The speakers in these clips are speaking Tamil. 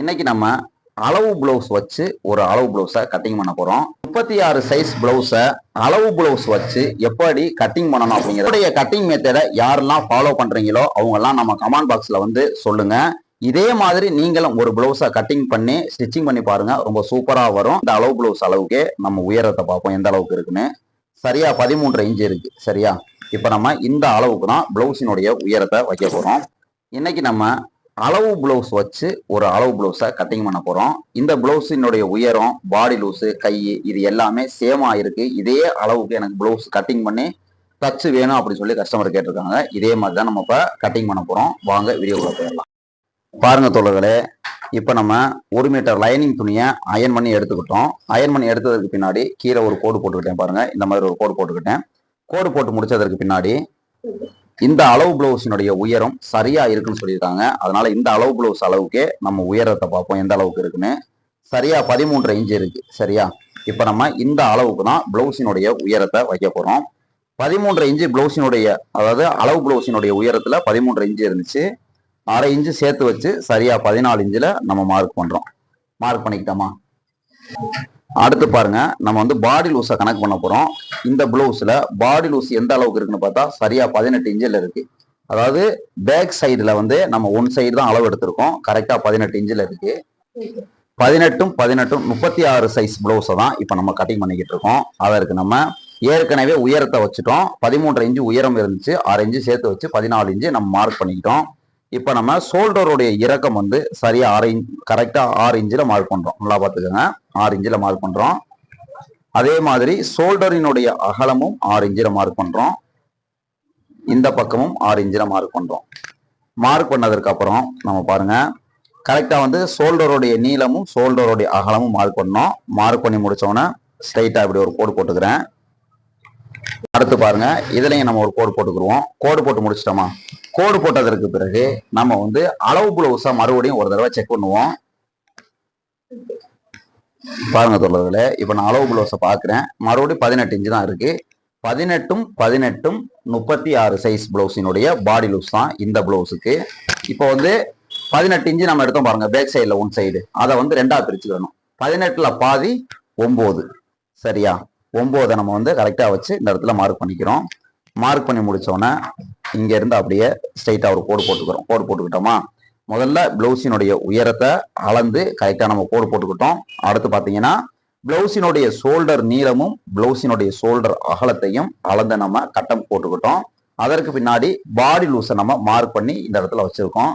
இன்னைக்கு நம்ம அளவு பிளவுஸ் வச்சு ஒரு அளவு பிளவுஸை கட்டிங் பண்ண போறோம். முப்பத்தி ஆறு சைஸ் பிளவுஸை அளவு பிளவுஸ் வச்சு எப்படி கட்டிங் பண்ணணும் அப்படிங்கிறதுடைய கட்டிங் மெத்தடை யாரெல்லாம் ஃபாலோ பண்றீங்களோ அவங்கெல்லாம் நம்ம கமெண்ட் பாக்ஸில் வந்து சொல்லுங்க. இதே மாதிரி நீங்களும் ஒரு பிளவுஸை கட்டிங் பண்ணி ஸ்டிச்சிங் பண்ணி பாருங்க. ரொம்ப சூப்பராக வரும். இந்த அளவு பிளவுஸ் அளவுக்கே நம்ம உயரத்தை பார்ப்போம். எந்த அளவுக்கு இருக்குன்னு. சரியா? பதிமூன்று இன்ச் இருக்கு. சரியா? இப்போ நம்ம இந்த அளவுக்கு தான் பிளவுஸினுடைய உயரத்தை வைக்க போகிறோம் இன்னைக்கு நம்ம அளவு ப்ளவுஸ் வச்சு ஒரு அளவு ப்ளவுஸை கட்டிங் பண்ண போகிறோம் இந்த ப்ளவுஸினுடைய உயரம் பாடி லூஸு கை இது எல்லாமே சேமாக இருக்குது இதே அளவுக்கு எனக்கு ப்ளவுஸ் கட்டிங் பண்ணி தச்சு வேணும் அப்படின்னு சொல்லி கஸ்டமர் கேட்டிருக்காங்க. இதே மாதிரி தான் நம்ம இப்போ கட்டிங் பண்ண போகிறோம் வாங்க வீடியோக்குள்ள போயிடலாம். பாருங்க தோழர்களே இப்போ நம்ம ஒரு மீட்டர் லைனிங் துணியை அயன் பண்ணி எடுத்துக்கிட்டோம். அயன் பண்ணி எடுத்ததுக்கு பின்னாடி கீழே ஒரு கோடு போட்டுக்கிட்டேன் பாருங்கள் இந்த மாதிரி ஒரு கோடு போட்டுக்கிட்டேன். கோடு போட்டு முடிச்சதற்கு பின்னாடி இந்த அளவு பிளவுஸினுடைய உயரம் சரியா இருக்குன்னு சொல்லியிருக்காங்க. அதனால இந்த அளவு பிளவுஸ் அளவுக்கே நம்ம உயரத்தை பார்ப்போம். எந்த அளவுக்கு இருக்குன்னு. சரியா பதிமூன்று இன்ச் இருக்கு. சரியா? இப்போ நம்ம இந்த அளவுக்கு தான் பிளவுஸினுடைய உயரத்தை வைக்க போறோம். பதிமூன்று இன்ச்சு பிளவுஸினுடைய அதாவது அளவு பிளவுஸினுடைய உயரத்துல பதிமூன்று இன்ச்சு இருந்துச்சு. அரை இன்ச்சு சேர்த்து வச்சு சரியா பதினாலு இன்ச்சில் நம்ம மார்க் பண்றோம். மார்க் பண்ணிக்கிட்டோமா? அடுத்து பாருங்க நம்ம வந்து பாடி லூஸை கணக்கு பண்ண போறோம். இந்த பிளவுஸ்ல பாடி லூஸ் எந்த அளவுக்கு இருக்குன்னு பார்த்தா சரியா பதினெட்டு இன்ச்சில் இருக்கு. அதாவது பேக் சைடுல வந்து நம்ம ஒன் சைடு தான் அளவு எடுத்திருக்கோம். கரெக்டா பதினெட்டு இன்ச்சில் இருக்கு. பதினெட்டும் பதினெட்டும் முப்பத்தி ஆறு சைஸ் பிளவுஸை தான் இப்போ நம்ம கட்டிங் பண்ணிக்கிட்டு இருக்கோம். அதற்கு நம்ம ஏற்கனவே உயரத்தை வச்சுட்டோம். பதிமூன்று இன்ச்சு உயரம் இருந்துச்சு. ஆறு இன்ச்சு சேர்த்து வச்சு பதினாலு இன்ச்சு நம்ம மார்க் பண்ணிக்கிட்டோம். இப்போ நம்ம ஷோல்டருடைய இறக்கம் வந்து சரியா ஆறு இன்ச் கரெக்டாக ஆறு இன்ச்சில் மார்க் பண்ணுறோம் நல்லா பார்த்துக்கோங்க. ஆறு இன்ச்சில் மார்க் பண்ணுறோம் அதே மாதிரி ஷோல்டரினுடைய அகலமும் ஆறு இன்ச்சில் மார்க் பண்ணுறோம் இந்த பக்கமும் ஆறு இன்ச்சில் மார்க் பண்ணுறோம் மார்க் பண்ணதுக்கப்புறம் நம்ம பாருங்க. கரெக்டாக வந்து ஷோல்டருடைய நீளமும் ஷோல்டருடைய அகலமும் மார்க் பண்ணோம். மார்க் பண்ணி முடித்தோன்னே ஸ்ட்ரைட்டாக இப்படி ஒரு கோடு போட்டுக்கிறேன். அடுத்து பாருங்கள் இதுலையும் நம்ம ஒரு கோடு போட்டுக்கிருவோம். கோடு போட்டு முடிச்சிட்டோமா? கோடு போட்டதற்கு பிறகு நம்ம வந்து அளவு பிளவுஸை மறுபடியும் ஒரு தடவை செக் பண்ணுவோம். பாருங்க தோழர்களே இப்போ நான் அளவு பிளவுஸை பார்க்குறேன். மறுபடியும் பதினெட்டு இன்ச்சு தான் இருக்கு. பதினெட்டும் பதினெட்டும் முப்பத்தி ஆறு சைஸ் பிளவுஸினுடைய பாடி லூஸ் தான் இந்த பிளவுஸுக்கு இப்போ வந்து பதினெட்டு இன்ச்சு நம்ம எடுத்தோம் பாருங்க பேக் சைடில் ஒன் சைடு அதை வந்து ரெண்டா பிரிச்சுக்கணும் பதினெட்டுல பாதி ஒம்பது. சரியா? ஒம்போதை நம்ம வந்து கரெக்டாக வச்சு இந்த இடத்துல மார்க் பண்ணிக்கிறோம். மார்க் பண்ணி முடிச்சோன்னே இங்க இருந்து அப்படியே ஸ்ட்ரைட்டா ஒரு கோடு போட்டுக்கிறோம். கோடு போட்டுக்கிட்டோமா? முதல்ல பிளவுஸினுடைய உயரத்தை அளந்து கரெக்டாக நம்ம கோடு போட்டுக்கிட்டோம். அடுத்து பார்த்தீங்கன்னா பிளவுஸினுடைய ஷோல்டர் நீளமும் பிளவுஸினுடைய ஷோல்டர் அகலத்தையும் அளந்து நம்ம கட்டம் போட்டுக்கிட்டோம். அதற்கு பின்னாடி பாடி லூஸை நம்ம மார்க் பண்ணி இந்த இடத்துல வச்சிருக்கோம்.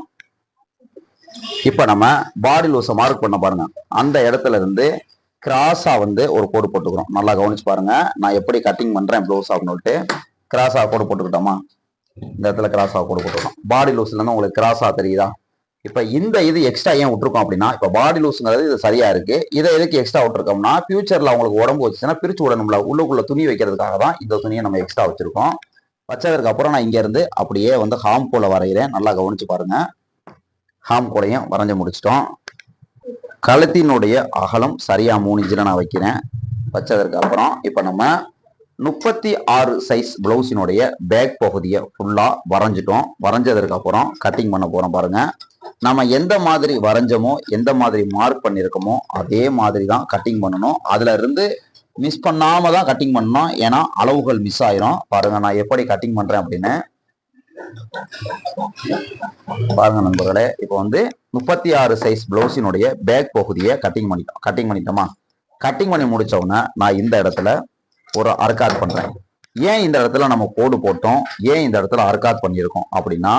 இப்போ நம்ம பாடி லூஸை மார்க் பண்ண பாருங்க. அந்த இடத்துல இருந்து கிராஸா வந்து ஒரு கோடு போட்டுக்கிறோம். நல்லா கவனிச்சு பாருங்க. நான் எப்படி கட்டிங் பண்றேன் ப்ளவுஸ் அப்படின்னுட்டு கிராஸாக கோடு போட்டுக்கிட்டோமா? இந்த இடத்துல கிராஸாக கோடு போட்டுக்கிறோம் பாடி லூஸ்ல இருந்து உங்களுக்கு கிராஸா தெரியுதா? இப்ப இந்த இது எக்ஸ்ட்ரா ஏன் விட்டுருக்கோம் அப்படின்னா இப்ப பாடி லூஸ்ங்கிறது இது சரியா இருக்கு. இதை எதுக்கு எக்ஸ்ட்ரா விட்டுருக்கோம்னா ஃபியூச்சர்ல அவங்களுக்கு உடம்பு வச்சுன்னா பிரிச்சு விடணும்ல. உள்ளுக்குள்ள துணி வைக்கிறதுக்காக தான் இந்த துணியை நம்ம எக்ஸ்ட்ரா வச்சிருக்கோம். வச்சதுக்கு அப்புறம் நான் இங்கேருந்து அப்படியே வந்து ஹாம் போல வரைகிறேன் நல்லா கவனிச்சு பாருங்க. ஹாம் கோலையும் வரைஞ்சு முடிச்சிட்டோம். கழுத்தினுடைய அகலம் சரியா மூணு இன்ச்சில் நான் வைக்கிறேன். வச்சதற்கு அப்புறம் இப்போ நம்ம முப்பத்தி ஆறு சைஸ் பிளவுஸினுடைய பேக் பகுதியை ஃபுல்லாக வரைஞ்சிட்டோம். வரைஞ்சதற்கு அப்புறம் கட்டிங் பண்ண போகிறோம் பாருங்கள் நம்ம எந்த மாதிரி வரைஞ்சோமோ எந்த மாதிரி மார்க் பண்ணியிருக்கோமோ அதே மாதிரி தான் கட்டிங் பண்ணணும். அதுல இருந்து மிஸ் பண்ணாமல் தான் கட்டிங் பண்ணணும். ஏன்னா அளவுகள் மிஸ் ஆயிரும். பாருங்கள் நான் எப்படி கட்டிங் பண்ணுறேன் அப்படின்னு. பாருங்க நண்பர்களே இப்போ வந்து முப்பத்தி ஆறு சைஸ் பிளவுஸினுடைய பேக் பகுதியை கட்டிங் பண்ணிட்டோம் கட்டிங் பண்ணிட்டோமா? கட்டிங் பண்ணி முடிச்ச உடனே நான் இந்த இடத்துல ஒரு அர்காட் பண்றேன். ஏன் இந்த இடத்துல நம்ம கோடு போட்டோம்? ஏன் இந்த இடத்துல அர்காட் பண்ணியிருக்கோம்? அப்படின்னா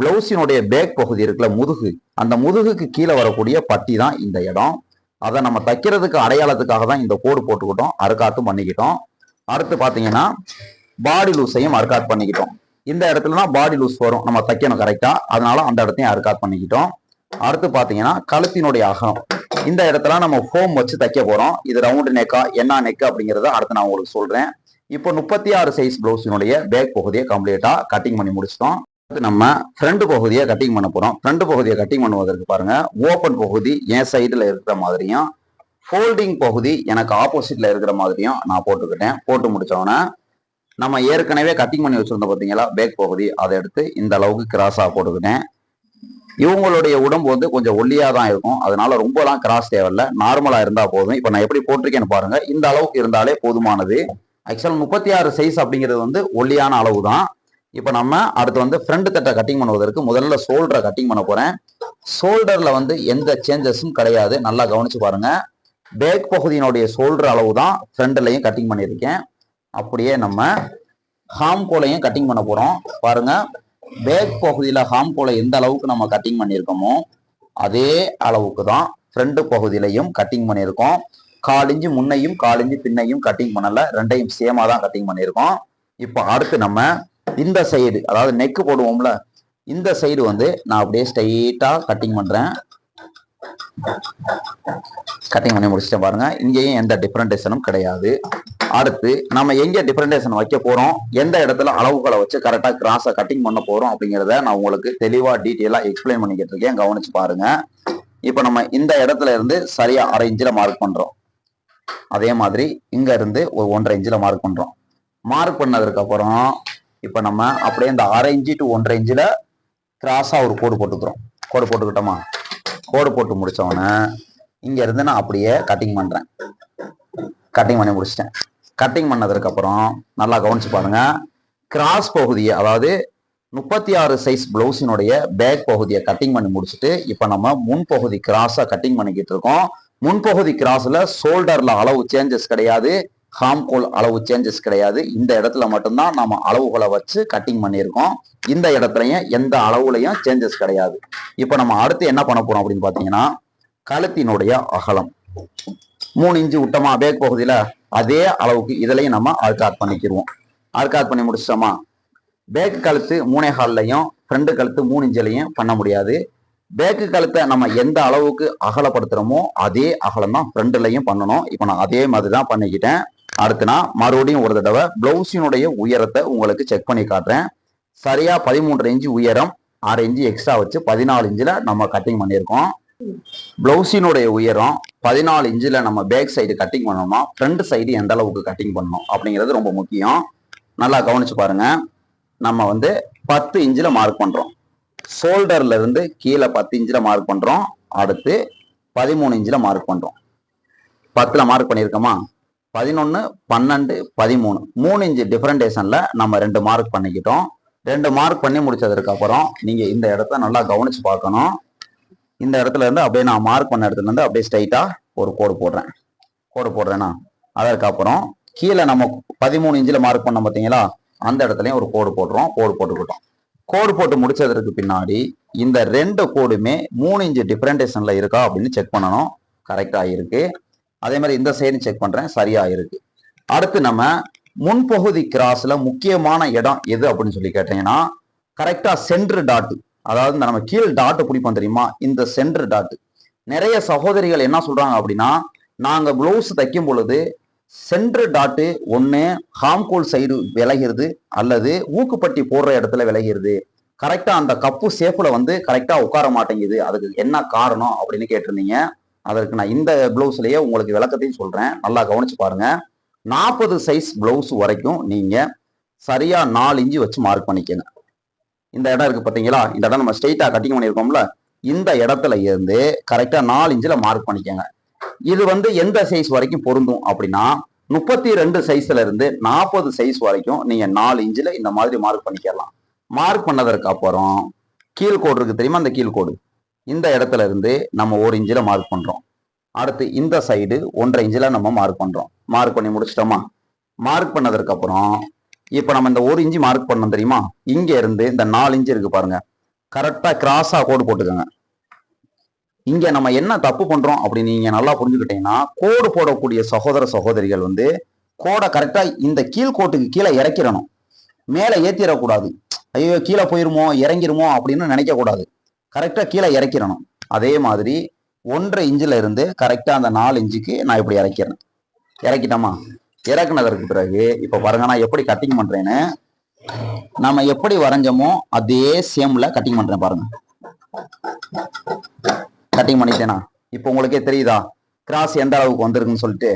பிளவுஸினுடைய பேக் பகுதி இருக்குல்ல முதுகு. அந்த முதுகுக்கு கீழே வரக்கூடிய பட்டி தான் இந்த இடம். அதை நம்ம தைக்கிறதுக்கு அடையாளத்துக்காக தான் இந்த கோடு போட்டுக்கிட்டோம் அர்காட்டும் பண்ணிக்கிட்டோம். அடுத்து பார்த்தீங்கன்னா பாடி லூஸையும் அர்காட் பண்ணிக்கிட்டோம். இந்த இடத்துலனா பாடி லூஸ் வரும். நம்ம தைக்கணும் கரெக்டாக அதனால அந்த இடத்தையும் அர்காட் பண்ணிக்கிட்டோம். அடுத்து பார்த்தீங்கன்னா கழுத்தினுடைய அகலம். இந்த இடத்துல நம்ம ஹோம் வச்சு தைக்க போறோம். இது ரவுண்டு நெக்கா என்ன நெக் அப்படிங்கறத அடுத்து நான் உங்களுக்கு சொல்றேன். இப்போ முப்பத்தி ஆறு சைஸ் பிளவுஸினுடைய பேக் பகுதியை கம்ப்ளீட்டா கட்டிங் பண்ணி முடிச்சிட்டோம். நம்ம ஃப்ரண்ட் பகுதியை கட்டிங் பண்ண போறோம். ஃப்ரண்ட் பகுதியை கட்டிங் பண்ணுவதற்கு பாருங்க. ஓப்பன் பகுதி என் சைடுல இருக்கிற மாதிரியும் ஃபோல்டிங் பகுதி எனக்கு ஆப்போசிட்ல இருக்கிற மாதிரியும் நான் போட்டுக்கிட்டேன். போட்டு முடிச்சோன்னே நம்ம ஏற்கனவே கட்டிங் பண்ணி வச்சிருந்தோம் பார்த்தீங்களா பேக் பகுதி அதை எடுத்து இந்த அளவுக்கு கிராஸாக போட்டுக்கிட்டேன். இவங்களுடைய உடம்பு வந்து கொஞ்சம் ஒல்லியா தான் இருக்கும். அதனால ரொம்பலாம் கிராஸ் தேவையில்ல. நார்மலா இருந்தா போதும். இப்போ நான் எப்படி போட்டிருக்கேன்னு பாருங்க. இந்த அளவுக்கு இருந்தாலே போதுமானது. ஆக்சுவல் முப்பத்தி ஆறு சைஸ் அப்படிங்கிறது வந்து ஒல்லியான அளவு தான் இப்போ நம்ம அடுத்து வந்து ஃப்ரண்ட் தட்டை கட்டிங் பண்ணுவதற்கு முதல்ல ஷோல்டரை கட்டிங் பண்ண போகிறேன் ஷோல்டரில் வந்து எந்த சேஞ்சஸும் கிடையாது. நல்லா கவனித்து பாருங்கள் பேக் பகுதியினுடைய ஷோல்டர் அளவு தான் ஃப்ரண்ட்லையும் கட்டிங் பண்ணியிருக்கேன். அப்படியே நம்ம ஹாம் கோலையும் கட்டிங் பண்ண போகிறோம் பாருங்க. பேக் பகுதியில் ஹாம் போல எந்த அளவுக்கு நம்ம கட்டிங் பண்ணியிருக்கோமோ அதே அளவுக்கு தான் ஃப்ரண்ட் பகுதியிலையும் கட்டிங் பண்ணியிருக்கோம். காலிஞ்சு முன்னையும் காலிஞ்சு பின்னையும் கட்டிங் பண்ணல. ரெண்டையும் சேமாக தான் கட்டிங் பண்ணியிருக்கோம். இப்போ அடுத்து நம்ம இந்த சைடு அதாவது நெக்கு போடுவோம்ல இந்த சைடு வந்து நான் அப்படியே ஸ்ட்ரைட்டாக கட்டிங் பண்ணுறேன் கட்டிங் பண்ணி முடிச்சிட்டேன் பாருங்க. இங்கேயும் எந்த டிஃப்ரெண்டேஷனும் கிடையாது. அடுத்து நம்ம எங்க டிஃபரண்டேஷன் வைக்க போறோம்? எந்த இடத்துல அளவுகளை வச்சு கரெக்டா கிராஸை கட்டிங் பண்ண போறோம் அப்படிங்கிறத நான் உங்களுக்கு தெளிவா டீட்டெயிலா எக்ஸ்பிளைன் பண்ணிக்கிட்டு இருக்கேன். கவனிச்சு பாருங்க. இப்போ நம்ம இந்த இடத்துல இருந்து சரியா அரை இன்ச்சில் மார்க் பண்றோம். அதே மாதிரி இங்க இருந்து ஒரு ஒன்றரை இன்ச்சில் மார்க் பண்றோம். மார்க் பண்ணதுக்கு அப்புறம் இப்போ நம்ம அப்படியே இந்த அரை இன்ச்சு டு ஒன்றரை இன்ச்சில் கிராஸா ஒரு கோடு போட்டுக்கிறோம். கோடு போட்டுக்கிட்டோமா? கோடு போட்டு முடிச்ச இங்கேருந்து இங்க இருந்து நான் அப்படியே கட்டிங் பண்றேன். கட்டிங் பண்ணி முடிச்சிட்டேன். கட்டிங் பண்ணதுக்கு அப்புறம் நல்லா கவனிச்சு பாருங்க. கிராஸ் பகுதியை அதாவது முப்பத்தி ஆறு சைஸ் பிளவுஸினுடைய பேக் பகுதியை கட்டிங் பண்ணி முடிச்சுட்டு இப்போ நம்ம முன்பகுதி கிராஸா கட்டிங் பண்ணிக்கிட்டு இருக்கோம். முன்பகுதி கிராஸ்ல ஷோல்டர்ல அளவு சேஞ்சஸ் கிடையாது. ஹாம்கோல் அளவு சேஞ்சஸ் கிடையாது. இந்த இடத்துல மட்டும்தான் நம்ம அளவுகளை வச்சு கட்டிங் பண்ணியிருக்கோம். இந்த இடத்துலையும் எந்த அளவுலையும் சேஞ்சஸ் கிடையாது. இப்போ நம்ம அடுத்து என்ன பண்ண போறோம் அப்படின்னு பார்த்தீங்கன்னா கழுத்தினுடைய அகலம். மூணு இன்ச்சு விட்டோமா பேக் பகுதியில அதே அளவுக்கு இதுலையும் நம்ம ஆர்காட் பண்ணிக்கிடுவோம் ஆர்காட் பண்ணி முடிச்சிட்டோமா? பேக்கு கழுத்து மூணே ஹால்லையும் ஃப்ரண்டு கழுத்து மூணு இன்ச்சிலையும் பண்ண முடியாது. பேக்கு கழுத்தை நம்ம எந்த அளவுக்கு அகலப்படுத்துகிறோமோ அதே அகலம் தான் ஃப்ரண்ட்லையும் பண்ணணும். இப்போ நான் அதே மாதிரி தான் பண்ணிக்கிட்டேன். அடுத்து நான் மறுபடியும் ஒரு தடவை ப்ளவுஸினுடைய உயரத்தை உங்களுக்கு செக் பண்ணி காட்டுறேன். சரியாக பதிமூன்று இன்ச்சு உயரம் ஆறு இன்ச்சு எக்ஸ்ட்ரா வச்சு பதினாலு இன்ச்சில் நம்ம கட்டிங் பண்ணியிருக்கோம். பிளவுஸினுடைய உயரம் பதினாலு இன்ச்சில் நம்ம பேக் சைடு கட்டிங் பண்ணோம்னா ஃப்ரண்ட் சைடு எந்த அளவுக்கு கட்டிங் பண்ணணும் அப்படிங்கிறது ரொம்ப முக்கியம். நல்லா கவனிச்சு பாருங்க. நம்ம வந்து பத்து இன்ச்சில் மார்க் பண்ணுறோம் ஷோல்டர்ல இருந்து கீழே பத்து இன்ச்சில் மார்க் பண்ணுறோம் அடுத்து பதிமூணு இன்ச்சில் மார்க் பண்ணுறோம் பத்தில் மார்க் பண்ணியிருக்கோமா பதினொன்று பன்னெண்டு பதிமூணு. மூணு இன்ச்சு டிஃப்ரெண்டேஷனில் நம்ம ரெண்டு மார்க் பண்ணிக்கிட்டோம். ரெண்டு மார்க் பண்ணி முடிச்சதுக்கப்புறம் நீங்கள் இந்த இடத்த நல்லா கவனித்து பார்க்கணும். இந்த இடத்துல இருந்து அப்படியே நான் மார்க் பண்ண இடத்துல இருந்து அப்படியே ஸ்ட்ரைட்டாக ஒரு கோடு போடுறேன். கோடு போடுறேன்னா அதற்கப்புறம் கீழே நம்ம பதிமூணு இன்ச்சில் மார்க் பண்ணோம் பார்த்தீங்களா? அந்த இடத்துலையும் ஒரு கோடு போடுறோம் கோடு போட்டுக்கிட்டோம். கோடு போட்டு முடிச்சதற்கு பின்னாடி இந்த ரெண்டு கோடுமே மூணு இன்ச்சு டிஃப்ரெண்டேஷனில் இருக்கா அப்படின்னு செக் பண்ணணும். கரெக்டாக இருக்கு. அதே மாதிரி இந்த சைடு செக் பண்ணுறேன் சரியாக இருக்கு. அடுத்து நம்ம முன்பகுதி கிராஸில் முக்கியமான இடம் எது அப்படின்னு சொல்லி கேட்டீங்கன்னா கரெக்டாக சென்ட்ரு டாட் அதாவது இந்த நம்ம கீழ் டாட்டை பிடிப்போம் தெரியுமா? இந்த சென்டர் டாட்டு நிறைய சகோதரிகள் என்ன சொல்றாங்க அப்படின்னா நாங்க ப்ளவுஸ் தைக்கும் பொழுது சென்டர் டாட்டு ஒன்று ஹாம்கோல் சைடு விலகிறது அல்லது ஊக்குப்பட்டி போடுற இடத்துல விலகிறது. கரெக்டாக அந்த கப்பு சேஃபில் வந்து கரெக்டாக உட்கார மாட்டேங்குது. அதுக்கு என்ன காரணம் அப்படின்னு கேட்டிருந்தீங்க. அதற்கு நான் இந்த ப்ளவுஸ்லேயே உங்களுக்கு விளக்கத்தையும் சொல்கிறேன் நல்லா கவனிச்சு பாருங்க. நாற்பது சைஸ் ப்ளவுஸ் வரைக்கும் நீங்கள் சரியாக நாலு இன்ச்சு வச்சு மார்க் பண்ணிக்கங்க. இந்த இடம் இருக்கு பார்த்தீங்களா இந்த இடம் நம்ம ஸ்ட்ரெயிட்டாக கட்டிங் பண்ணியிருக்கோம்ல. இந்த இடத்துல இருந்து கரெக்டாக நாலு இன்ச்சில் மார்க் பண்ணிக்கோங்க. இது வந்து எந்த சைஸ் வரைக்கும் பொருந்தும் அப்படின்னா முப்பத்தி ரெண்டு சைஸ்ல இருந்து நாற்பது சைஸ் வரைக்கும் நீங்க நாலு இன்ச்சில் இந்த மாதிரி மார்க் பண்ணிக்கலாம். மார்க் பண்ணதற்கு அப்புறம் கீழ்கோடு இருக்கு தெரியுமா? அந்த கீழ்கோடு இந்த இடத்துல இருந்து நம்ம ஒரு இன்ச்சில் மார்க் பண்றோம். அடுத்து இந்த சைடு ஒன்றரை இன்ச்சில் நம்ம மார்க் பண்றோம். மார்க் பண்ணி முடிச்சிட்டோமா? மார்க் பண்ணதற்கு அப்புறம் இப்போ நம்ம இந்த ஒரு இன்ச்சு மார்க் பண்ணோம் தெரியுமா? இங்க இருந்து இந்த நாலு இன்ச்சு இருக்கு பாருங்க. கரெக்டா கிராஸா கோடு போட்டுக்கோங்க. இங்க நம்ம என்ன தப்பு பண்றோம் அப்படின்னு நீங்க நல்லா புரிஞ்சுக்கிட்டீங்கன்னா கோடு போடக்கூடிய சகோதர சகோதரிகள் வந்து கோடை கரெக்டா இந்த கீழ்கோட்டுக்கு கீழே இறக்கிடணும். மேலே ஏற்றிடக்கூடாது ஐயோ கீழே போயிருமோ இறங்கிருமோ அப்படின்னு நினைக்கக்கூடாது. கரெக்டாக கீழே இறக்கிடணும். அதே மாதிரி ஒன்றரை இன்ச்சில் இருந்து கரெக்டாக அந்த நாலு இன்ச்சுக்கு நான் இப்படி இறக்கிறேன் இறக்கிட்டோமா? இறக்குனதற்கு பிறகு இப்ப பாருங்க நான் எப்படி கட்டிங் பண்றேன்னு நம்ம எப்படி வரைஞ்சோமோ அதே சேம்ல கட்டிங் பண்றேன் பாருங்க. கட்டிங் பண்ணிட்டேனா? இப்போ உங்களுக்கே தெரியுதா? கிராஸ் எந்த அளவுக்கு வந்திருக்குன்னு சொல்லிட்டு.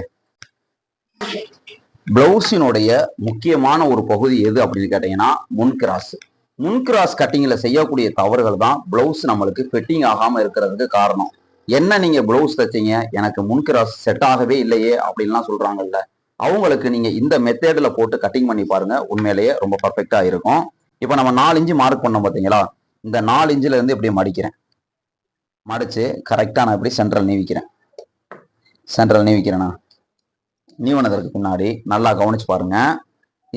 பிளவுஸினுடைய முக்கியமான ஒரு பகுதி எது அப்படின்னு கேட்டீங்கன்னா முன் கிராஸ் முன் கிராஸ் கட்டிங்கில் செய்யக்கூடிய தவறுகள் தான் பிளவுஸ் நம்மளுக்கு ஃபிட்டிங் ஆகாமல் இருக்கிறதுக்கு காரணம். என்ன நீங்கள் பிளவுஸ் தைச்சீங்க? எனக்கு முன் கிராஸ் செட் ஆகவே இல்லையே அப்படின்லாம் சொல்கிறாங்கல்ல அவங்களுக்கு நீங்கள் இந்த மெத்தேடில் போட்டு கட்டிங் பண்ணி பாருங்கள் உண்மையிலேயே ரொம்ப பர்ஃபெக்டாக இருக்கும். இப்போ நம்ம நாலு இன்ச்சு மார்க் பண்ணோம் பார்த்தீங்களா இந்த நாலு இன்ச்சுல இருந்து இப்படி மடிக்கிறேன். மடித்து கரெக்டாக நான் இப்படி சென்ட்ரல் நீவிக்கிறேன். சென்ட்ரல் நீவிக்கிறேண்ணா நீவனதற்கு பின்னாடி நல்லா கவனிச்சு பாருங்க.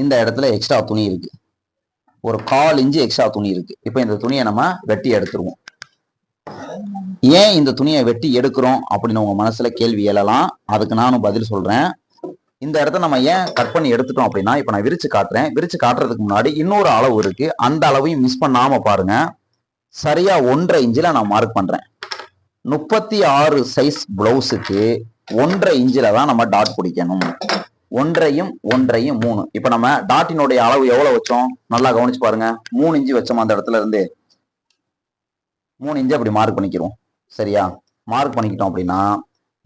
இந்த இடத்துல எக்ஸ்ட்ரா துணி இருக்குது ஒரு கால் இன்ச்சு எக்ஸ்ட்ரா துணி இருக்குது இப்போ இந்த துணியை நம்ம வெட்டி எடுத்துருவோம். ஏன் இந்த துணியை வெட்டி எடுக்கிறோம் அப்படின்னு உங்கள் மனசில் கேள்வி எழலாம்? அதுக்கு நானும் பதில் சொல்கிறேன் இந்த இடத்த நம்ம ஏன் கட் பண்ணி எடுத்துட்டோம் அப்படின்னா இப்போ நான் விரிச்சு காட்டுறேன். விரிச்சு காட்டுறதுக்கு முன்னாடி இன்னொரு அளவு இருக்கு. அந்த அளவையும் மிஸ் பண்ணாம பாருங்க. சரியா ஒன்றரை இன்ச்சில் நான் மார்க் பண்றேன். முப்பத்தி ஆறு சைஸ் பிளவுஸுக்கு ஒன்றரை இன்ச்சில் தான் நம்ம டாட் பிடிக்கணும். ஒன்றையும் ஒன்றையும் மூணு. இப்போ நம்ம டாட்டினுடைய அளவு எவ்வளோ வச்சோம்? நல்லா கவனிச்சு பாருங்க. மூணு இன்ச்சு வச்சோம் அந்த இடத்துல இருந்து? மூணு இன்ச்சு அப்படி மார்க் பண்ணிக்கிறோம். சரியா? மார்க் பண்ணிக்கிட்டோம் அப்படின்னா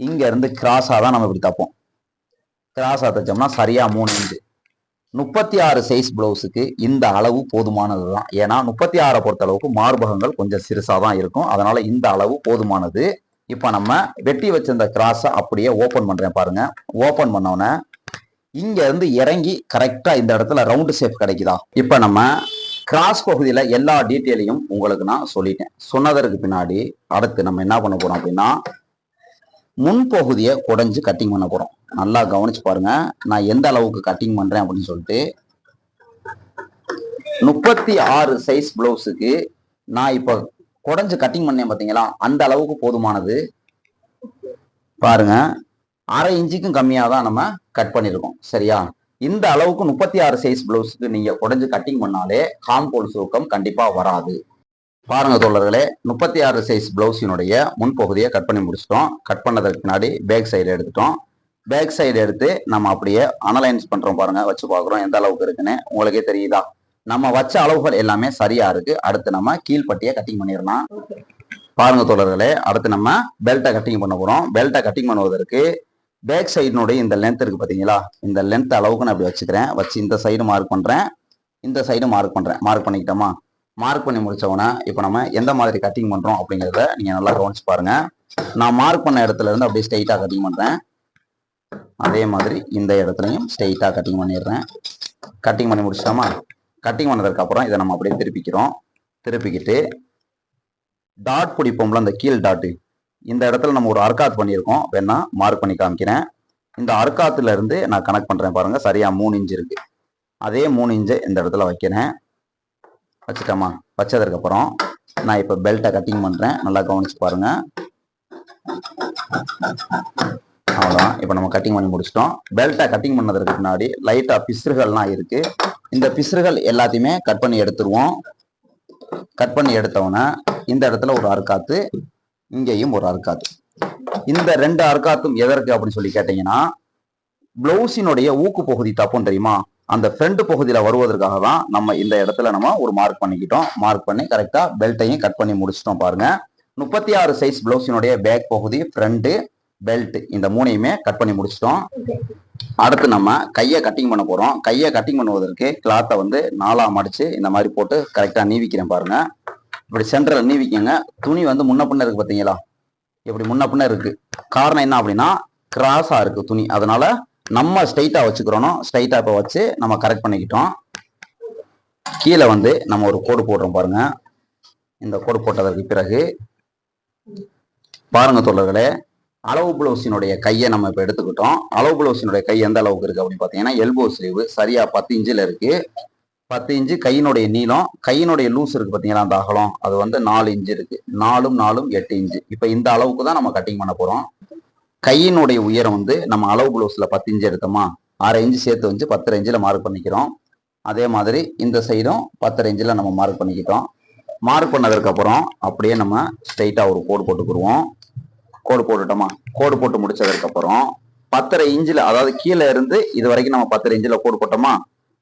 இங்க இருந்து கிராஸாக தான் நம்ம இப்படி தப்போம். கிராஸ் தைச்சோம்னா சரியா மூணு இன்ச்சு. முப்பத்தி ஆறு சைஸ் பிளவுஸுக்கு இந்த அளவு போதுமானது தான் ஏன்னா முப்பத்தி ஆறை பொறுத்த அளவுக்கு மார்பகங்கள் கொஞ்சம் சிறுசாக தான் இருக்கும். அதனால இந்த அளவு போதுமானது. இப்போ நம்ம வெட்டி வச்சிருந்த கிராஸை அப்படியே ஓப்பன் பண்ணுறேன் பாருங்க. ஓப்பன் பண்ணோன்னே இங்கேருந்து இறங்கி கரெக்டாக இந்த இடத்துல ரவுண்டு ஷேப் கிடைக்குதா? இப்போ நம்ம கிராஸ் பகுதியில் எல்லா டீட்டெயிலையும் உங்களுக்கு நான் சொல்லிட்டேன். சொன்னதற்கு பின்னாடி அடுத்து நம்ம என்ன பண்ண போகிறோம் அப்படின்னா முன்பகுதியை குடைஞ்சு கட்டிங் பண்ண போகிறோம் நல்லா கவனிச்சு பாருங்க. நான் எந்த அளவுக்கு கட்டிங் பண்றேன் அப்படின்னு சொல்லிட்டு முப்பத்தி ஆறு சைஸ் பிளவுஸுக்கு நான் இப்போ குடஞ்சு கட்டிங் பண்ணேன் பார்த்தீங்களா அந்த அளவுக்கு போதுமானது. பாருங்க. அரை இன்ச்சுக்கும் கம்மியாக தான் நம்ம கட் பண்ணியிருக்கோம் சரியா? இந்த அளவுக்கு முப்பத்தி ஆறு சைஸ் பிளவுஸுக்கு நீங்கள் குடஞ்சு கட்டிங் பண்ணாலே காம்போல் சுருக்கம் கண்டிப்பாக வராது. பாருங்க தோழர்களே முப்பத்தி ஆறு சைஸ் பிளவுஸினுடைய முன்பகுதியை கட் பண்ணி முடிச்சிட்டோம். கட் பண்ணதுக்கு பின்னாடி பேக் சைடில் எடுத்துட்டோம். பேக் சைடு எடுத்து நம்ம அப்படியே அனலைன்ஸ் பண்ணுறோம் பாருங்கள் வச்சு பார்க்குறோம். எந்த அளவுக்கு இருக்குன்னு உங்களுக்கே தெரியுதா? நம்ம வச்ச அளவுகள் எல்லாமே சரியா இருக்கு. அடுத்து நம்ம கீழ்பட்டியை கட்டிங் பண்ணிடலாம். பாருங்க தோழர்களே அடுத்து நம்ம பெல்ட்டை கட்டிங் பண்ண போகிறோம் பெல்ட்டை கட்டிங் பண்ணுவதற்கு பேக் சைடினுடைய இந்த லென்த் இருக்கு பார்த்தீங்களா இந்த லென்த் அளவுக்கு நான் அப்படி வச்சுக்கிறேன். வச்சு இந்த சைடு மார்க் பண்ணுறேன் இந்த சைடு மார்க் பண்ணுறேன் மார்க் பண்ணிக்கிட்டோமா? மார்க் பண்ணி முடிச்சவொடனே இப்போ நம்ம எந்த மாதிரி கட்டிங் பண்ணுறோம் அப்படிங்கிறத நீங்கள் நல்லா கவனிச்சு பாருங்கள் நான் மார்க் பண்ண இடத்துல இருந்து அப்படியே ஸ்ட்ரைட்டாக கட்டிங் பண்ணுறேன் அதே மாதிரி இந்த இடத்துலையும் ஸ்ட்ரெயிட்டாக கட்டிங் பண்ணிடுறேன். கட்டிங் பண்ணி முடிச்சிட்டோமா? கட்டிங் பண்ணதுக்கப்புறம் இதை நம்ம அப்படியே திருப்பிக்கிறோம். திருப்பிக்கிட்டு டாட் பிடிப்போம்ல அந்த கீழ் டாட்டு இந்த இடத்துல நம்ம ஒரு அர்க்காத் பண்ணியிருக்கோம். வேணா மார்க் பண்ணி காமிக்கிறேன். இந்த அர்க்காத்துல இருந்து நான் கனெக்ட் பண்ணுறேன் பாருங்க. சரியாக மூணு இன்ச் இருக்கு. அதே மூணு இன்ச்சு இந்த இடத்துல வைக்கிறேன். வச்சுட்டோமா? வச்சதுக்கப்புறம் நான் இப்போ பெல்ட்டை கட்டிங் பண்ணுறேன் நல்லா கவனிச்சு பாருங்க. அவ்வளோதான் இப்போ நம்ம கட்டிங் பண்ணி முடிச்சிட்டோம். பெல்ட்டை கட்டிங் பண்ணதுக்கு முன்னாடி லைட்டாக பிசுறுகள்லாம் இருக்கு. இந்த பிசுறுகள் எல்லாத்தையுமே கட் பண்ணி எடுத்துருவோம். கட் பண்ணி எடுத்தவொடனே இந்த இடத்துல ஒரு அறுக்காத்து இங்கேயும் ஒரு அறுக்காத்து. இந்த ரெண்டு அர்க்காத்தும் எதற்கு அப்படின்னு சொல்லி கேட்டீங்கன்னா பிளவுஸினுடைய ஊக்கு பகுதி தப்பும் தெரியுமா? அந்த ஃப்ரண்ட் பகுதியில் வருவதற்காக தான் நம்ம இந்த இடத்துல நம்ம ஒரு மார்க் பண்ணிக்கிட்டோம். மார்க் பண்ணி கரெக்டாக பெல்ட்டையும் கட் பண்ணி முடிச்சிட்டோம் பாருங்க. முப்பத்தி ஆறு சைஸ் பிளவுஸினுடைய பேக் பகுதி ஃப்ரண்ட்டு பெல்ட் இந்த மூணையுமே கட் பண்ணி முடிச்சிட்டோம். அடுத்து நம்ம கையை கட்டிங் பண்ண போறோம். கையை கட்டிங் பண்ணுவதற்கு கிளாத்தை வந்து நாலா மடிச்சு இந்த மாதிரி போட்டு கரெக்டா நீவிக்கிறேன் பாருங்க. இப்படி சென்டரில் நீவிக்கங்க. துணி வந்து முன்ன பின்ன இருக்கு பார்த்தீங்களா? இப்படி முன்ன பின்ன இருக்கு. காரணம் என்ன அப்படின்னா கிராஸா இருக்கு துணி. அதனால நம்ம ஸ்ட்ரைட்டா வச்சுக்கிறோம். ஸ்ட்ரைட்டா இப்போ வச்சு நம்ம கரெக்ட் பண்ணிக்கிட்டோம். கீழே வந்து நம்ம ஒரு கோடு போடுறோம் பாருங்க. இந்த கோடு போட்டதற்கு பிறகு பாருங்க தோழர்களே. அளவு பிளவுஸினுடைய கையை நம்ம இப்போ எடுத்துக்கிட்டோம். அளவு பிளவுஸினுடைய கை எந்த அளவுக்கு இருக்கு அப்படின்னு பார்த்தீங்கன்னா எல்போ ஸ்லீவ் சரியா பத்து இன்ச்சில் இருக்கு. பத்து இன்ச்சு கையினுடைய நீளம் கையினுடைய லூஸ் இருக்கு பார்த்தீங்கன்னா அந்த அகலம்? அது வந்து நாலு இன்ச்சு இருக்கு. நாலும் நாலும் எட்டு இன்ச்சு. இப்போ இந்த அளவுக்கு தான் நம்ம கட்டிங் பண்ண போறோம். கையினுடைய உயரம் வந்து நம்ம அளவு பிளவுஸ்ல பத்து இன்ச்சு எடுத்தோமா ஆறு இன்ச்சு சேர்த்து வந்து பத்து ரேஞ்சில் மார்க் பண்ணிக்கிறோம். அதே மாதிரி இந்த சைடும் பத்து ரேஞ்சில் நம்ம மார்க் பண்ணிக்கிட்டோம். மார்க் பண்ணதற்கப்புறம் அப்படியே நம்ம ஸ்ட்ரைட்டாக ஒரு கோடு போட்டுக்குருவோம் கோடு போட்டுட்டோமா? கோடு போட்டு முடிச்சதற்கு அப்புறம் பத்தரை இன்ச்சில் அதாவது கீழே இருந்து இது வரைக்கும் நம்ம பத்தரை இன்ச்சில் கோடு போட்டோமா?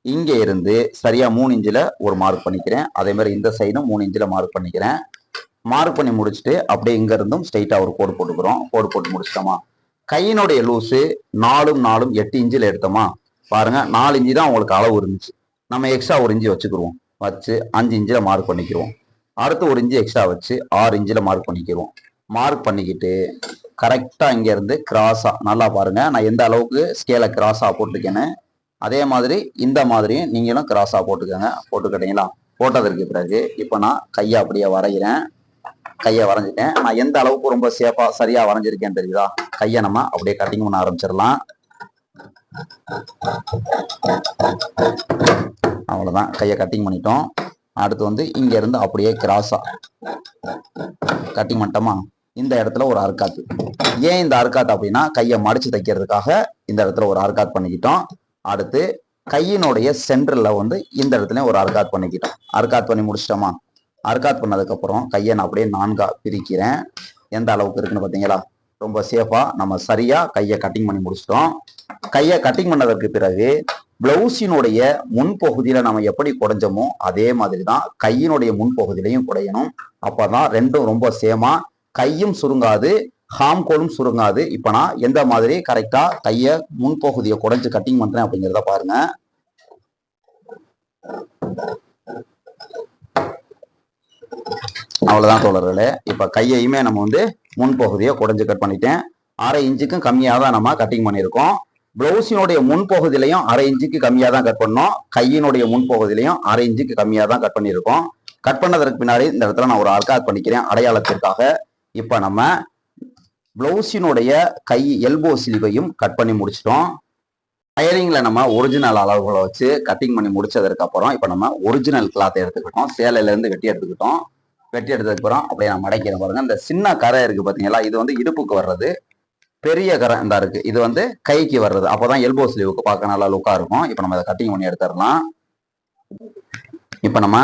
இங்க இருந்து சரியா மூணு இன்ச்சில் ஒரு மார்க் பண்ணிக்கிறேன். அதே மாதிரி இந்த சைடும் மூணு இன்ச்சில் மார்க் பண்ணிக்கிறேன். மார்க் பண்ணி முடிச்சுட்டு அப்படியே இங்க இருந்தும் ஸ்ட்ரைட்டா ஒரு கோடு போட்டுக்கிறோம். கோடு போட்டு முடிச்சிட்டோமா? கையினுடைய லூஸு நாலும் நாலும் எட்டு இன்ச்சில் எடுத்தோமா? பாருங்க நாலு இன்ச்சு தான் உங்களுக்கு அளவு இருந்துச்சு. நம்ம எக்ஸ்ட்ரா ஒரு இன்ச்சு வச்சுக்கிருவோம். வச்சு அஞ்சு இன்ச்சில் மார்க் பண்ணிக்கிறோம் அடுத்து ஒரு இன்ச்சு எக்ஸ்ட்ரா வச்சு ஆறு இன்ச்சில் மார்க் பண்ணிக்கிருவோம். மார்க் பண்ணிக்கிட்டு கரெக்டாக இங்கேருந்து கிராஸாக நல்லா பாருங்கள் நான் எந்த அளவுக்கு ஸ்கேலை கிராஸாக போட்டிருக்கேன்னு. அதே மாதிரி இந்த மாதிரியும் நீங்களும் கிராஸாக போட்டுக்கோங்க. போட்டுக்கிட்டீங்களா? போட்டதற்கு பிறகு இப்போ நான் கையை அப்படியே வரைகிறேன். கையை வரைஞ்சிட்டேன். நான் எந்த அளவுக்கு ரொம்ப சேஃபாக சரியாக வரைஞ்சிருக்கேன்னு தெரியுதா? கையை நம்ம அப்படியே கட்டிங் பண்ண ஆரம்பிச்சிடலாம். அவ்வளோதான் கையை கட்டிங் பண்ணிட்டோம். அடுத்து வந்து இங்கேருந்து அப்படியே கிராஸாக கட்டிங் பண்ணிட்டோமா? இந்த இடத்துல ஒரு அர்க்காத்து ஏன் இந்த அர்க்காத் அப்படின்னா கையை மடிச்சு தைக்கிறதுக்காக இந்த இடத்துல ஒரு அர்க்காத் பண்ணிக்கிட்டோம். அடுத்து கையினுடைய சென்டர்ல வந்து இந்த இடத்துல ஒரு அர்க்காத் பண்ணிக்கிட்டோம். அர்க்காத் பண்ணி முடிச்சிட்டோமா? அர்க்காத் பண்ணதுக்கப்புறம் கையை நான் அப்படியே நான்கா பிரிக்கிறேன். எந்த அளவுக்கு இருக்குன்னு பார்த்தீங்களா? ரொம்ப சேஃபா நம்ம சரியா கையை கட்டிங் பண்ணி முடிச்சிட்டோம். கையை கட்டிங் பண்ணதற்கு பிறகு பிளவுஸினுடைய முன்பகுதியில நம்ம எப்படி குடைஞ்சோமோ அதே மாதிரி தான் கையினுடைய முன்பகுதியிலையும் குடையணும். அப்பதான் ரெண்டும் ரொம்ப சேமா கையும் சுருங்காது ஹாம் கோலும் சுருங்காது. இப்போ நான் எந்த மாதிரி கரெக்டா கைய முன்பகுதியை குறைஞ்சு கட்டிங் பண்றேன் அப்படிங்கிறத பாருங்க. அவ்வளவுதான் தோழர்களே. இப்ப கையையுமே நம்ம வந்து முன்பகுதியை குறைஞ்சு கட் பண்ணிட்டேன். அரை இன்ச்சுக்கும் கம்மியாக தான் நம்ம கட்டிங் பண்ணியிருக்கோம். பிளவுஸினுடைய முன்பகுதியிலையும் அரை இன்ச்சுக்கு கம்மியாக தான் கட் பண்ணோம். கையினுடைய முன்பகுதியிலையும் அரை இன்ச்சுக்கு கம்மியாக தான் கட் பண்ணியிருக்கோம். கட் பண்ணதற்கு பின்னாடி இந்த இடத்துல நான் ஒரு அர்க்காத் பண்ணிக்கிறேன். அடையாளத்திற்காக இப்போ நம்ம ப்ளவுஸினுடைய கை எல்போ ஸ்லீவையும் கட் பண்ணி முடிச்சிட்டோம். டயரிங்ல நம்ம ஒரிஜினல் அளவுகளை வச்சு கட்டிங் பண்ணி முடிச்சதுக்கு அப்புறம் இப்போ நம்ம ஒரிஜினல் கிளாத் எடுத்துக்கிட்டோம். சேலையிலேருந்து வெட்டி எடுத்துக்கிட்டோம். வெட்டி எடுத்ததுக்கு அப்புறம் அப்படியே நான் மடக்கிறேன் பாருங்க. இந்த சின்ன கரை இருக்குது பார்த்தீங்களா இது வந்து இடுப்புக்கு வர்றது. பெரிய கரை இந்த இருக்குது இது வந்து கைக்கு வர்றது. அப்போதான் எல்போ ஸ்லீவுக்கு பார்க்க நல்லா லுக்காக இருக்கும். இப்போ நம்ம அதை கட்டிங் பண்ணி எடுத்துடலாம். இப்போ நம்ம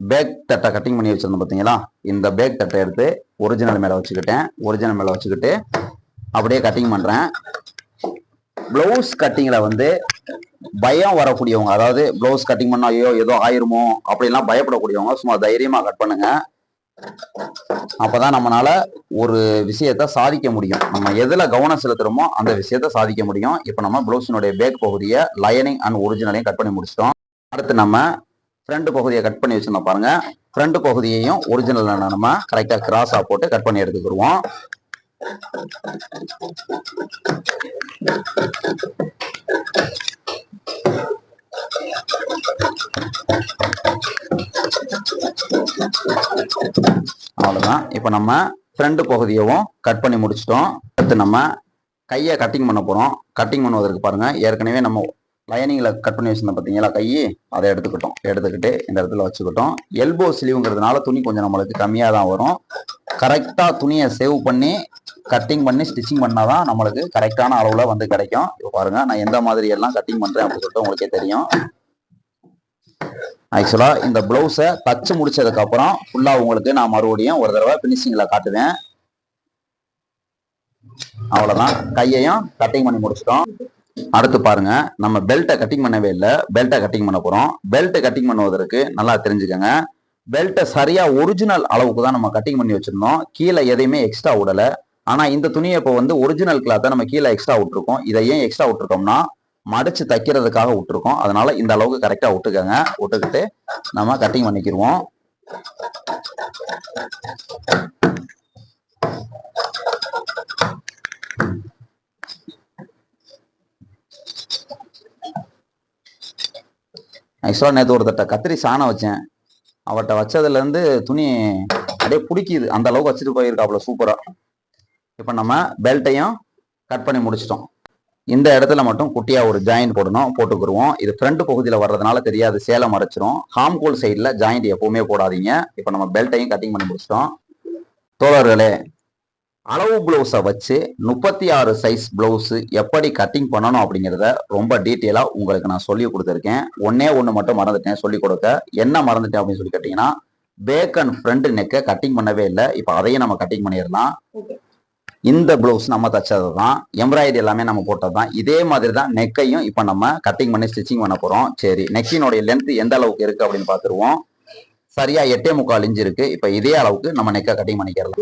பேக் தட்டை கட்டிங் பண்ணி வச்சுருந்தோம் பார்த்தீங்களா இந்த பேக் தட்டை எடுத்து ஒரிஜினல் மேலே வச்சுக்கிட்டேன். ஒரிஜினல் மேலே வச்சுக்கிட்டு அப்படியே கட்டிங் பண்ணுறேன் ப்ளவுஸ் கட்டிங்கில் வந்து பயம் வரக்கூடியவங்க அதாவது ப்ளவுஸ் கட்டிங் பண்ணா ஐயோ ஏதோ ஆயிருமோ அப்படிலாம் பயப்படக்கூடியவங்க சும்மா தைரியமாக கட் பண்ணுங்க. அப்பதான் நம்மளால ஒரு விஷயத்த சாதிக்க முடியும். நம்ம எதில் கவனம் செலுத்துறோமோ அந்த விஷயத்த சாதிக்க முடியும். இப்போ நம்ம ப்ளவுஸினுடைய பேக் பகுதியை லைனிங் அண்ட் ஒரிஜினலையும் கட் பண்ணி முடிச்சிட்டோம். அடுத்து நம்ம ஃப்ரண்ட் பகுதியை கட் பண்ணி வச்சிருந்தோம் பாருங்க. ஃப்ரண்ட் பகுதியையும் ஒரிஜினல் நம்ம கரெக்டாக கிராஸாக போட்டு கட் பண்ணி எடுத்துக்கிடுவோம். அவ்வளோதான் இப்போ நம்ம ஃப்ரண்ட் பகுதியவும் கட் பண்ணி முடிச்சிட்டோம். அடுத்து நம்ம கையை கட்டிங் பண்ண போகிறோம் கட்டிங் பண்ணுவதற்கு பாருங்கள் ஏற்கனவே நம்ம லைனிங்கில் கட் பண்ணி வச்சுருந்தோம் பார்த்தீங்களா கை? அதை எடுத்துக்கிட்டோம். எடுத்துக்கிட்டு இந்த இடத்துல வச்சுக்கிட்டோம். எல்போ ஸ்லீவுங்கிறதுனால துணி கொஞ்சம் நம்மளுக்கு கம்மியாக தான் வரும். கரெக்டாக துணியை சேவ் பண்ணி கட்டிங் பண்ணி ஸ்டிச்சிங் பண்ணால் தான் நம்மளுக்கு கரெக்டான அளவில் வந்து கிடைக்கும். இப்போ பாருங்க நான் எந்த மாதிரி எல்லாம் கட்டிங் பண்ணுறேன் அப்படின்னு சொல்லிட்டு உங்களுக்கே தெரியும். ஆக்சுவலாக இந்த ப்ளவுஸை தச்சு முடிச்சதுக்கப்புறம் ஃபுல்லாக உங்களுக்கு நான் மறுபடியும் ஒரு தடவை ஃபினிஷிங்கில் காட்டுவேன். அவ்வளோதான் கையையும் கட்டிங் பண்ணி முடிச்சிட்டோம். அடுத்து பாருங்க நம்ம பெல்ட்டை கட்டிங் பண்ணவே இல்லை. பெல்ட்டை கட்டிங் பண்ண போறோம். பெல்ட்டை கட்டிங் பண்ணுவதற்கு நல்லா தெரிஞ்சுக்கங்க. பெல்ட்டை சரியா ஒரிஜினல் அளவுக்கு தான் நம்ம கட்டிங் பண்ணி வச்சிருந்தோம். கீழே எதையுமே எக்ஸ்ட்ரா விடல. ஆனா இந்த துணியை இப்போ வந்து ஒரிஜினல் கிளாத்தை நம்ம கீழே எக்ஸ்ட்ரா விட்டுருக்கோம். இதை ஏன் எக்ஸ்ட்ரா விட்டுருக்கோம்னா மடிச்சு தைக்கிறதுக்காக விட்டுருக்கோம். அதனால இந்த அளவுக்கு கரெக்டா விட்டுக்கோங்க. விட்டுக்கிட்டு நம்ம கட்டிங் பண்ணிக்கிருவோம். ஆக்சுவலாக நேற்று ஒருத்தட்ட கத்திரி சாணம் வச்சேன். அவட்ட வச்சதுலேருந்து துணி அப்படியே பிடிக்குது. அந்த அளவுக்கு வச்சுட்டு போயிருக்காப்புல சூப்பராக இப்போ நம்ம பெல்ட்டையும் கட் பண்ணி முடிச்சிட்டோம். இந்த இடத்துல மட்டும் குட்டியாக ஒரு ஜாயிண்ட் போடணும் போட்டுக்கிருவோம். இது ஃப்ரண்ட் பகுதியில் வர்றதுனால தெரியாது சேலை மறைச்சிரும். ஹாம்கோல் சைடில் ஜாயிண்ட் எப்போவுமே போடாதீங்க. இப்போ நம்ம பெல்ட்டையும் கட்டிங் பண்ணி முடிச்சிட்டோம். தோழர்களே அளவு பிளவுஸை வச்சு முப்பத்தி ஆறு சைஸ் பிளவுஸ் எப்படி கட்டிங் பண்ணணும் அப்படிங்கிறத ரொம்ப டீட்டெயிலாக உங்களுக்கு நான் சொல்லி கொடுத்துருக்கேன். ஒன்னே ஒன்று மட்டும் மறந்துட்டேன். சொல்லி கொடுக்க. என்ன மறந்துட்டேன் அப்படின்னு சொல்லி கேட்டிங்கன்னா பேக் அண்ட் ஃப்ரண்ட் நெக்கை கட்டிங் பண்ணவே இல்லை. இப்போ அதையும் நம்ம கட்டிங் பண்ணிடலாம். இந்த பிளவுஸ் நம்ம தச்சது தான் எம்ப்ராய்டரி எல்லாமே நம்ம போட்டது தான் இதே மாதிரி தான் நெக்கையும் இப்போ நம்ம கட்டிங் பண்ணி ஸ்டிச்சிங் பண்ண போகிறோம் சரி நெக்கினுடைய லென்த் எந்த அளவுக்கு இருக்கு அப்படின்னு பார்த்துருவோம். சரியா எட்டே முக்கால் இன்ச்சு இருக்கு. இப்போ இதே அளவுக்கு நம்ம நெக்கை கட்டிங் பண்ணிக்கிறலாம்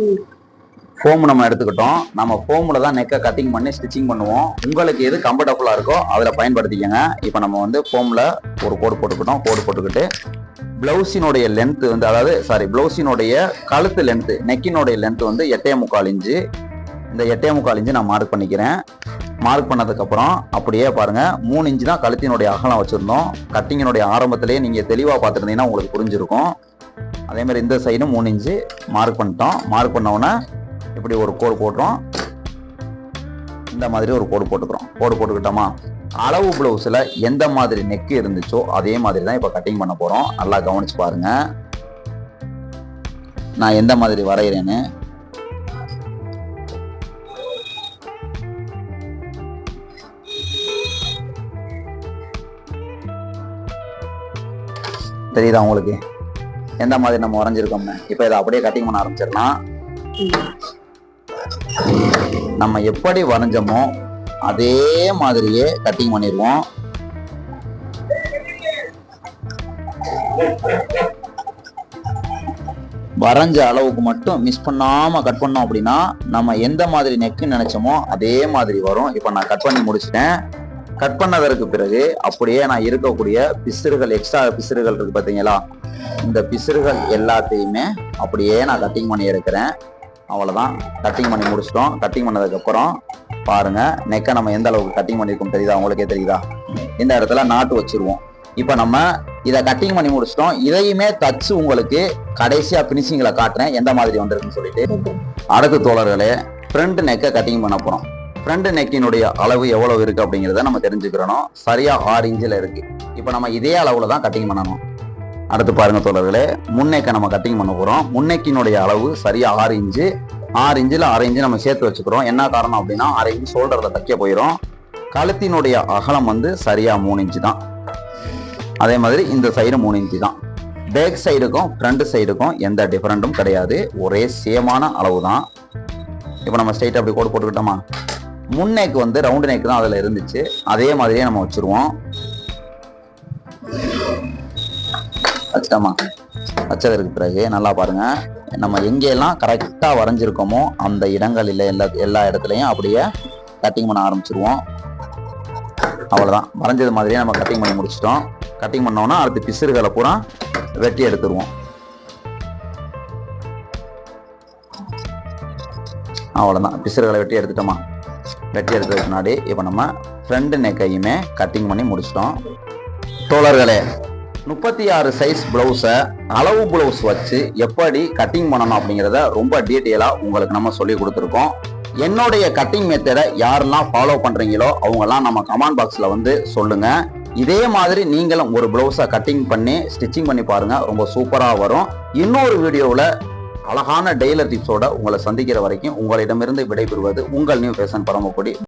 ஃபோம் நம்ம எடுத்துக்கிட்டோம். நம்ம ஃபோமில் தான் நெக்கை கட்டிங் பண்ணி ஸ்டிச்சிங் பண்ணுவோம். உங்களுக்கு எது கம்ஃபர்டபுளாக இருக்கோ அதில் பயன்படுத்திக்கங்க. இப்போ நம்ம வந்து ஃபோமில் ஒரு கோடு போட்டுக்கிட்டோம். கோடு போட்டுக்கிட்டு பிளவுஸினுடைய லென்த்து வந்து அதாவது சாரி பிளவுஸினுடைய கழுத்து லென்த்து நெக்கினுடைய லென்த்து வந்து எட்டே முக்கால் இன்ச்சு. இந்த எட்டே முக்கால் இன்ச்சு நான் மார்க் பண்ணிக்கிறேன். மார்க் பண்ணதுக்கப்புறம் அப்படியே பாருங்கள் மூணு இன்ச்சு தான் கழுத்தினுடைய அகலம் வச்சுருந்தோம். கட்டிங்கினுடைய ஆரம்பத்திலேயே நீங்கள் தெளிவாக பார்த்துருந்தீங்கன்னா உங்களுக்கு புரிஞ்சிருக்கும். அதே மாதிரி இந்த சைடும் மூணு இன்ச்சு மார்க் பண்ணிட்டோம். மார்க் பண்ண இப்படி ஒரு கோடு போட்டுறோம். இந்த மாதிரி ஒரு கோடு போட்டுக்கிறோம். கோடு போட்டுக்கிட்டோமா? அளவு ப்ளவுஸில் எந்த மாதிரி நெக்கு இருந்துச்சோ அதே மாதிரி தான் இப்போ கட்டிங் பண்ண போகிறோம் நல்லா கவனிச்சு பாருங்க. நான் எந்த மாதிரி வரைகிறேன்னு தெரியுதா உங்களுக்கு? எந்த மாதிரி நம்ம வரைஞ்சிருக்கோம்னு? இப்போ இதை அப்படியே கட்டிங் பண்ண ஆரம்பிச்சிடலாம். நம்ம எப்படி வரைஞ்சோமோ அதே மாதிரியே கட்டிங் பண்ணிடுவோம். வரைஞ்ச அளவுக்கு மட்டும் மிஸ் பண்ணாம கட் பண்ணோம் அப்படின்னா நம்ம எந்த மாதிரி நெக்கு நினைச்சோமோ அதே மாதிரி வரும். இப்போ நான் கட் பண்ணி முடிச்சிட்டேன். கட் பண்ணதற்கு பிறகு அப்படியே நான் இருக்கக்கூடிய பிசுறுகள் எக்ஸ்ட்ரா பிசுறுகள் இருக்கு பார்த்தீங்களா இந்த பிசுறுகள் எல்லாத்தையுமே அப்படியே நான் கட்டிங் பண்ணி இருக்கிறேன் அவ்வளோதான் கட்டிங் பண்ணி முடிச்சிட்டோம். கட்டிங் பண்ணதுக்கப்புறம் பாருங்க நெக்கை நம்ம எந்த அளவுக்கு கட்டிங் பண்ணியிருக்கோம் தெரியுதா? உங்களுக்கே தெரியுதா? இந்த இடத்துல நாட்டு வச்சிருவோம். இப்போ நம்ம இதை கட்டிங் பண்ணி முடிச்சிட்டோம். இதையுமே தச்சு உங்களுக்கு கடைசியா ஃபினிஷிங்கில் காட்டுறேன். எந்த மாதிரி வந்திருக்குன்னு சொல்லிட்டு. அடுத்த தோழர்களே ஃப்ரண்ட் நெக்கை கட்டிங் பண்ண போறோம். ஃப்ரண்ட் நெக்கினுடைய அளவு எவ்வளவு இருக்கு அப்படிங்கிறத நம்ம தெரிஞ்சுக்கிறணும். சரியா ஆறு இன்ச்சில் இருக்கு. இப்போ நம்ம இதே அளவுல தான் கட்டிங் பண்ணணும். அடுத்து பாருங்க தோழர்களே முன்னேக்கை நம்ம கட்டிங் பண்ண போகிறோம் முன்னேக்கினுடைய அளவு சரியாக ஆறு இன்ச்சு. ஆறு இன்ச்சில் அரை இன்ச்சு நம்ம சேர்த்து வச்சுக்கிறோம். என்ன காரணம் அப்படின்னா அரை இன்ச்சு ஷோல்டரில் தைக்க போயிடும் கழுத்தினுடைய அகலம் வந்து சரியாக மூணு இன்ச்சு தான். அதே மாதிரி இந்த சைடு மூணு இன்ச்சு தான். பேக் சைடுக்கும் ஃப்ரண்ட் சைடுக்கும் எந்த டிஃப்ரெண்ட்டும் கிடையாது. ஒரே சேமான அளவு தான். இப்போ நம்ம ஸ்ட்ரைட் அப்படி கோடு போட்டுக்கிட்டோமா? முன்னேக்கு வந்து ரவுண்டு நெக் தான் அதில் இருந்துச்சு. அதே மாதிரியே நம்ம வச்சிருவோம். வச்சிட்டோமா வச்சதற்கு பிறகு நல்லா பாருங்க. நம்ம எங்கெல்லாம் கரெக்டாக வரைஞ்சிருக்கோமோ அந்த இடங்கள் இல்லை எல்லா எல்லா இடத்துலையும் அப்படியே கட்டிங் பண்ண ஆரம்பிச்சிருவோம். அவ்வளோதான் வரைஞ்சது மாதிரியே நம்ம கட்டிங் பண்ணி முடிச்சிட்டோம். கட்டிங் பண்ணோன்னா அடுத்து பிசுறுகளை பூரா வெட்டி எடுத்துருவோம். அவ்வளோதான் பிசுறுகளை வெட்டி எடுத்துட்டோமா? வெட்டி எடுத்ததுக்கு முன்னாடி இப்போ நம்ம ஃப்ரண்ட் நெக்கையுமே கட்டிங் பண்ணி முடிச்சிட்டோம். தோழர்களே முப்பத்தி ஆறு சைஸ் பிளவுஸை அளவு பிளவுஸ் வச்சு எப்படி கட்டிங் பண்ணணும் அப்படிங்கிறத ரொம்ப டீட்டெயிலாக உங்களுக்கு நம்ம சொல்லி கொடுத்துருக்கோம். என்னுடைய கட்டிங் மெத்தடை யாரெல்லாம் ஃபாலோ பண்ணுறீங்களோ அவங்கெல்லாம் நம்ம கமெண்ட் பாக்ஸில் வந்து சொல்லுங்கள் இதே மாதிரி நீங்களும் ஒரு பிளவுஸை கட்டிங் பண்ணி ஸ்டிச்சிங் பண்ணி பாருங்கள் ரொம்ப சூப்பராக வரும். இன்னொரு வீடியோவில் அழகான டெய்லர் டிப்ஸோட உங்களை சந்திக்கிற வரைக்கும் உங்களிடமிருந்து விடைபெறுவது உங்கள் நியூ ஃபேஷன் பரமக்குடி.